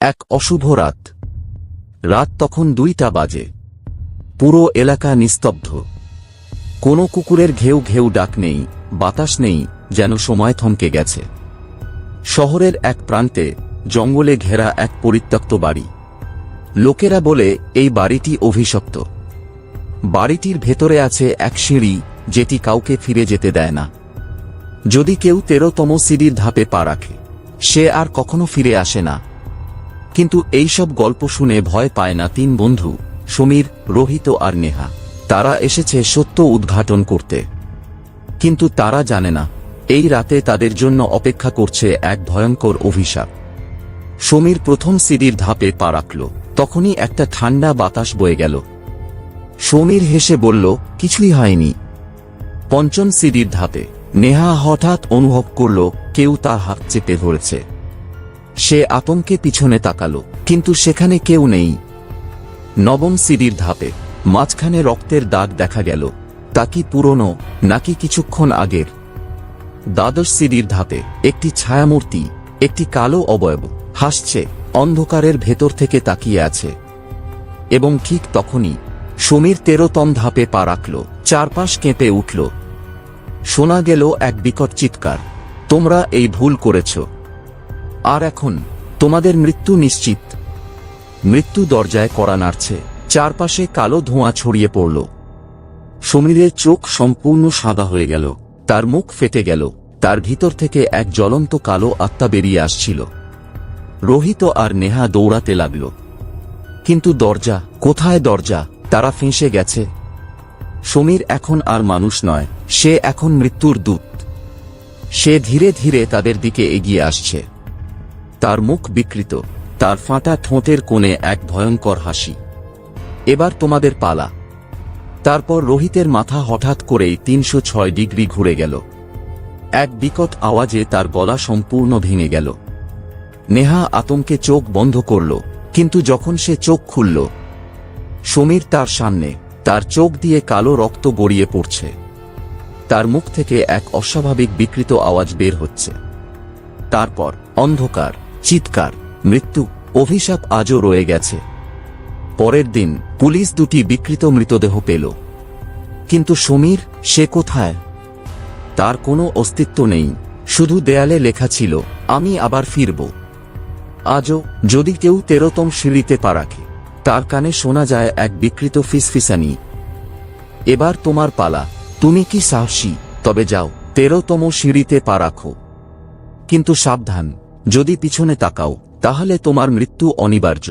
এক অশুভ রাত। রাত তখন দুইটা বাজে। পুরো এলাকা নিস্তব্ধ। কোনো কুকুরের ঘেউ ঘেউ ডাক নেই, বাতাস নেই, যেন সময় থমকে গেছে। শহরের এক প্রান্তে জঙ্গলে ঘেরা এক পরিত্যক্ত বাড়ি। লোকেরা বলে, এই বাড়িটি অভিশপ্ত। বাড়িটির ভেতরে আছে এক সিঁড়ি, যেটি কাউকে ফিরে যেতে দেয় না। যদি কেউ তেরোতম সিঁড়ির ধাপে পা রাখে, সে আর কখনো ফিরে আসে না। কিন্তু এইসব গল্প শুনে ভয় পায় না তিন বন্ধু, সমীর, রোহিত আর নেহা। তারা এসেছে সত্য উদ্ঘাটন করতে। কিন্তু তারা জানে না, এই রাতে তাদের জন্য অপেক্ষা করছে এক ভয়ঙ্কর অভিশাপ। সমীর প্রথম সিঁড়ির ধাপে পা রাখল, তখনই একটা ঠান্ডা বাতাস বয়ে গেল। সমীর হেসে বলল, কিছুই হয়নি। পঞ্চম সিঁড়ির ধাপে, নেহা হঠাৎ অনুভব করল, কেউ তার হাত চেপে ধরেছে। সে আতঙ্কে পিছনে তাকালো, কিন্তু সেখানে কেউ নেই। নবম সিঁড়ির ধাপে, মাঝখানে রক্তের দাগ দেখা গেল, তা কি পুরনো, নাকি কিছুক্ষণ আগের? দ্বাদশ সিঁড়ির ধাপে, একটি ছায়ামূর্তি, একটি কালো অবয়ব, হাসছে, অন্ধকারের ভেতর থেকে তাকিয়ে আছে। এবং ঠিক তখনই, সমীর তেরোতম ধাপে পা রাখল, চারপাশ কেঁপে উঠল। শোনা গেল এক বিকট চিৎকার, তোমরা এই ভুল করেছ। আর এখন, তোমাদের মৃত্যু নিশ্চিত। মৃত্যু দরজায় কড়া নাড়ছে, চারপাশে কালো ধোঁয়া ছড়িয়ে পড়ল। সমীরের চোখ সম্পূর্ণ সাদা হয়ে গেল, তার মুখ ফেটে গেল, তার ভিতর থেকে এক জ্বলন্ত কালো আত্মা বেরিয়ে আসছিল। রোহিত আর নেহা দৌড়াতে লাগল। কিন্তু দরজা, কোথায় দরজা? তারা ফেঁসে গেছে। সমীর এখন আর মানুষ নয়, সে এখন মৃত্যুর দূত। সে ধীরে ধীরে তাদের দিকে এগিয়ে আসছে। তার মুখ বিকৃত, তার ফাঁটা ঠোঁটের কোণে এক ভয়ঙ্কর হাসি। এবার তোমাদের পালা। তারপর রোহিতের মাথা হঠাৎ করেই তিনশো ছয় ডিগ্রি ঘুরে গেল। এক বিকট আওয়াজে তার গলা সম্পূর্ণ ভেঙে গেল। নেহা আতঙ্কে চোখ বন্ধ করল, কিন্তু যখন সে চোখ খুলল, সমীর তার সামনে, তার চোখ দিয়ে কালো রক্ত গড়িয়ে পড়ছে। তার মুখ থেকে এক অস্বাভাবিক বিকৃত আওয়াজ বের হচ্ছে। তারপর অন্ধকার। চিৎকার, মৃত্যু, অভিশাপ আজও রয়ে গেছে। পরের দিন পুলিশ দুটি বিকৃত মৃতদেহ পেল। কিন্তু সমীর, সে কোথায়? তার কোনো অস্তিত্ব নেই, শুধু দেয়ালে লেখা ছিল, আমি আবার ফিরব। আজও যদি কেউ তেরোতম সিঁড়িতে পা রাখে, তার কানে শোনা যায় এক বিকৃত ফিসফিসানি। এবার তোমার পালা, তুমি কি সাহসী? তবে যাও, তেরোতম সিঁড়িতে পা রাখো। কিন্তু সাবধান যদি পিছনে তাকাও তাহলে তোমার মৃত্যু অনিবার্য।